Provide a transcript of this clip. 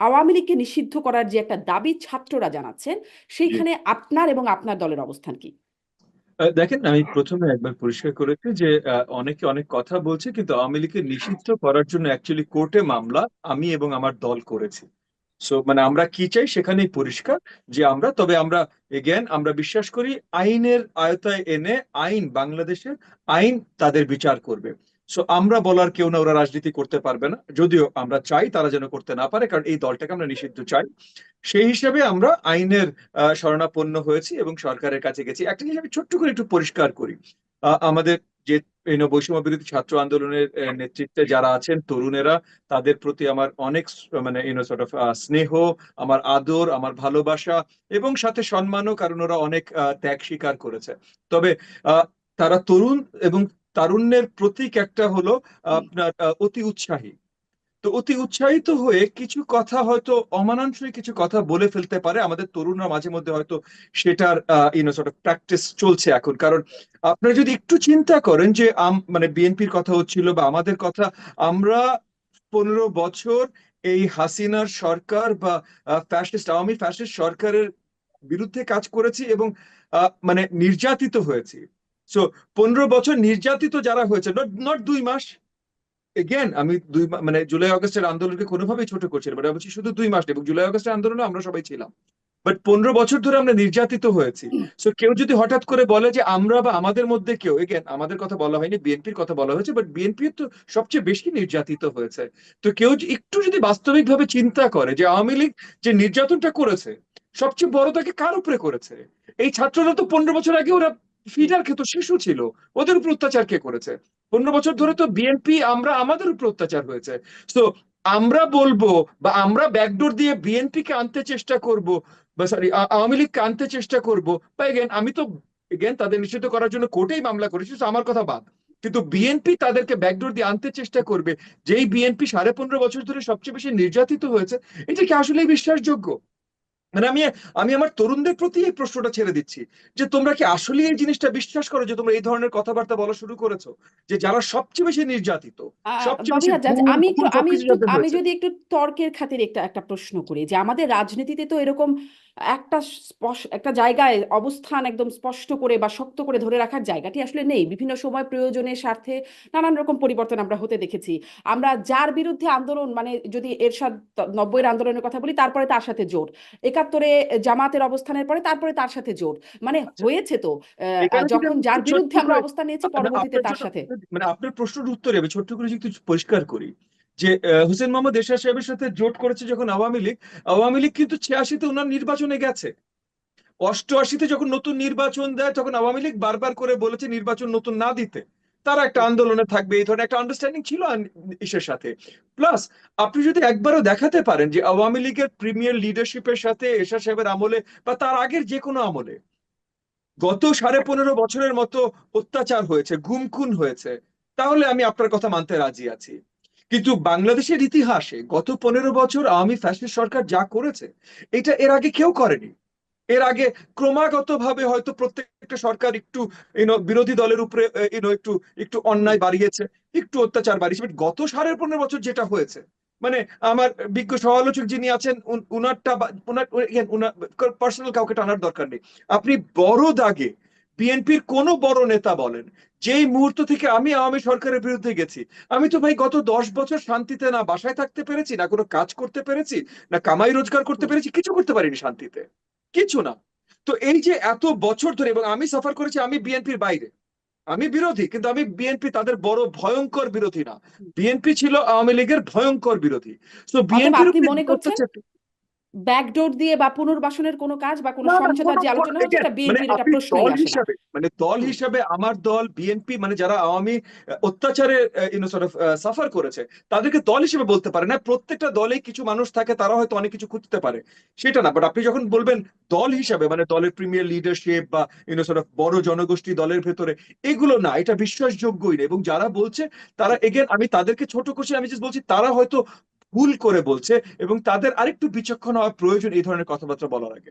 আওয়ামী লীগকে নিষিদ্ধ করার যে একটা দাবি ছাত্ররা জানাচ্ছেন সেইখানে আপনার এবং আপনার দলের অবস্থান কি? দেখেন আমি প্রথমে একবার পরিষ্কার করেছি যে অনেকে অনেক কথা বলছে কিন্তু আওয়ামী লীগকে নিষিদ্ধ করার জন্য অ্যাকচুয়ালি কোর্টে মামলা আমি এবং আমার দল করেছি। সো মানে আমরা কি চাই সেখানেই পরিষ্কার যে আমরা তবে আমরা এগেন আমরা বিশ্বাস করি আইনের আয়তায় এনে আইন বাংলাদেশের আইন তাদের বিচার করবে। সো আমরা বলার কেউ না, ওরা রাজনীতি করতে পারবে না। যদিও আমরা চাই তারা যেন করতে না পারে, কারণ এই দলটাকে আমরা নিষিদ্ধ চাই। সেই হিসাবে আমরা আইনের শরণাপন্ন হয়েছি এবং সরকারের কাছে গেছি। একটা জিনিস আমি ছোট্ট করে একটু পরিষ্কার করি। আমাদের যে বৈষম্য বিরোধী ছাত্র আন্দোলনের নেতৃত্বে যারা আছেন, তরুণেরা, তাদের প্রতি আমার অনেক মানে ইউনো সর্ট অফ স্নেহ, আমার আদর, আমার ভালোবাসা এবং সাথে সম্মানও, কারণ ওরা অনেক ত্যাগ স্বীকার করেছে। তবে তারা তরুণ এবং তারুণ্যের প্রতীক একটা হলো আপনার অতি উৎসাহী। তো অতি উৎসাহিত হয়ে কিছু কথা হয়তো অমানানসই কিছু কথা বলে ফেলতে পারে। আমাদের তরুণরা মাঝে মধ্যে হয়তো সেটার ইউনো সর্ট অফ প্র্যাকটিস চলছে এখন। কারণ আপনারা যদি একটু চিন্তা করেন যে মানে বিএনপির কথা হচ্ছিল বা আমাদের কথা, আমরা পনেরো বছর এই হাসিনার সরকার বা ফ্যাসিস্ট আওয়ামী ফ্যাসিস্ট সরকারের বিরুদ্ধে কাজ করেছি এবং মানে নির্যাতিত হয়েছি। সো পনেরো বছর নির্যাতিত যারা হয়েছে নট দুই মাস এগেন আমি দুই মানে জুলাই, আগস্টের আন্দোলনকে কোনোভাবেই ছোট করছি না বলছি শুধু দুই মাস এবং জুলাই, আগস্টের আন্দোলনে আমরা সবাই ছিলাম। বাট পনেরো বছর ধরে আমরা নির্যাতিত হয়েছি। সো কেউ যদি হঠাৎ করে বলে যে আমরা বা আমাদের মধ্যে কেউ এগেন আমাদের কথা বলা হয়নি, বিএনপির কথা বলা হয়েছে বাট বিএনপি তো সবচেয়ে বেশি নির্যাতিত হয়েছে। তো কেউ একটু যদি বাস্তবিকভাবে চিন্তা করে যে আওয়ামী লীগ যে নির্যাতনটা করেছে, সবচেয়ে বড় তাকে কার উপরে করেছে? এই ছাত্ররা তো পনেরো বছর আগে ওরা ফিডার খেত শিশু ছিল। ওদের উপর অত্যাচার কে করেছে? পনেরো বছর ধরে তো বিএনপি আমরা, আমাদের উপর অত্যাচার হয়েছে। তো আমরা বলব বা আমরা ব্যাকডোর দিয়ে বিএনপি কে আনতে চেষ্টা করব, বা সরি আওয়ামী লীগকে আনতে চেষ্টা করব, বা এগেন আমি তো এগেন তাদের নিষিদ্ধ করার জন্য কোর্টেই মামলা করেছি তো আমার কথা বাদ। কিন্তু বিএনপি তাদেরকে ব্যাকডোর দিয়ে আনতে চেষ্টা করবে, যেই বিএনপি সাড়ে পনেরো বছর ধরে সবচেয়ে বেশি নির্যাতিত হয়েছে, এটা কি আসলে বিশ্বাসযোগ্য? মানে আমি আমি আমার তরুণদের প্রতি এই প্রশ্নটা ছেড়ে দিচ্ছি যে তোমরা কি আসলে এই জিনিসটা বিশ্বাস করো যে তোমরা এই ধরনের কথাবার্তা বলা শুরু করেছ? যে যারা সবচেয়ে বেশি নির্যাতিত গুম, আমি একটু আমি আমি যদি একটু তর্কের খাতিরে একটা একটা প্রশ্ন করি যে আমাদের রাজনীতিতে তো এরকম একটা একটা জায়গায় অবস্থান একদম স্পষ্ট করে বা শক্ত করে ধরে রাখার জায়গাটি আসলে নেই। বিভিন্ন সময় প্রয়োজনের স্বার্থে নানান রকম পরিবর্তন আমরা হতে দেখেছি। আমরা যার বিরুদ্ধে আন্দোলন মানে যদি এরশাদ নব্বইয়ের আন্দোলনের কথা বলি তারপরে তার সাথে জোট। একাত্তরে জামাতের অবস্থানের পরে তারপরে তার সাথে জোট। মানে হয়েছে তো যখন যার বিরুদ্ধে আমরা অবস্থান নিয়েছি মানে পরবর্তীতে তার সাথে। মানে আপনার প্রশ্নের উত্তরে আমি ছোট্ট করে একটু পরিষ্কার করি। যে হোসেন মোহাম্মদ এশা সাহেবের সাথে জোট করেছে যখন আওয়ামী লীগ আওয়ামী লীগ কিন্তু ছিয়াশিতে ওনার নির্বাচনে গেছে। অষ্টআশিতে যখন নতুন নির্বাচন দেয় তখন আওয়ামী লীগ বারবার করে বলেছে নির্বাচন নতুন না দিতে। তারা একটা আন্দোলনে থাকবে, এই ধরনের একটা আন্ডারস্ট্যান্ডিং ছিল ইসের সাথে। প্লাস আপনি যদি একবারও দেখাতে পারেন যে আওয়ামী লীগের প্রিমিয়ার লিডারশিপের সাথে এরশাদ সাহেবের আমলে বা তার আগের যে কোনো আমলে গত সাড়ে পনেরো বছরের মতো অত্যাচার হয়েছে গুম খুন হয়েছে, তাহলে আমি আপনার কথা মানতে রাজি আছি। কিন্তু বাংলাদেশের ইতিহাসে গত পনেরো বছর আওয়ামী ফ্যাসিস্ট সরকার যা করেছে, এটা এর আগে কেউ করেনি। এর আগে ক্রমাগতভাবে হয়তো প্রত্যেকটা সরকার একটু বিরোধী দলের উপরে একটু একটু অন্যায় বাড়িয়েছে, একটু অত্যাচার বাড়িয়েছে, But গত সাড়ে পনেরো বছর যেটা হয়েছে মানে আমার বিজ্ঞ সমালোচক যিনি আছেন উনারটা উনার উনার পার্সোনাল কাউকে টানার দরকার নেই। আপনি বড় দাগে বিএনপির কোনো বড় নেতা বলেন, যেই মুহূর্ত থেকে আমি আওয়ামী সরকারের বিরুদ্ধে গেছি, আমি তো ভাই গত দশ বছর শান্তিতে না বাসায় থাকতে পেরেছি, না কোনো কাজ করতে পেরেছি, না কামাই রোজগার করতে পেরেছি, কিছু করতে পারিনি শান্তিতে। কিছু না। তো এই যে এত বছর ধরে এবং আমি সাফার করেছি আমি বিএনপির বাইরে। আমি বিরোধী কিন্তু আমি বিএনপি তাদের বড় ভয়ঙ্কর বিরোধী না। বিএনপি ছিল আওয়ামী লীগের ভয়ঙ্কর বিরোধী। তো বিএনপি মনে করছেন ব্যাকডোর দিয়ে বা পুনর্বাসনের কোনো কাজ বা কোনো সমঝোতার যে আলোচনা হচ্ছে এটা মানে বিএনপির এটা আপনি প্রশ্নই দল হিসাবে মানে দল। হিসাবে আমার দল বিএনপি মানে যারা আওয়ামী অত্যাচারে ইউনো সর্ট অফ সাফার করেছে তাদেরকে দল হিসেবে বলতে পারে না। প্রত্যেকটা দলেই কিছু মানুষ থাকে তারা হয়তো অনেক কিছু খুঁজতে পারে। সেটা না বাট আপনি যখন বলবেন দল হিসাবে মানে দলের প্রিমিয়ার লিডারশিপ বা ইউনো সর্ট অফ বড় জনগোষ্ঠী দলের ভেতরে এগুলো না এটা বিশ্বাসযোগ্যই না। এবং যারা বলছে তারা এগেন আমি তাদেরকে ছোট করছি আমি just বলছি তারা হয়তো ভুল করে বলছে এবং তাদের আরেকটু বিচক্ষণ হওয়া প্রয়োজন এই ধরনের কথাবার্তা বলার আগে।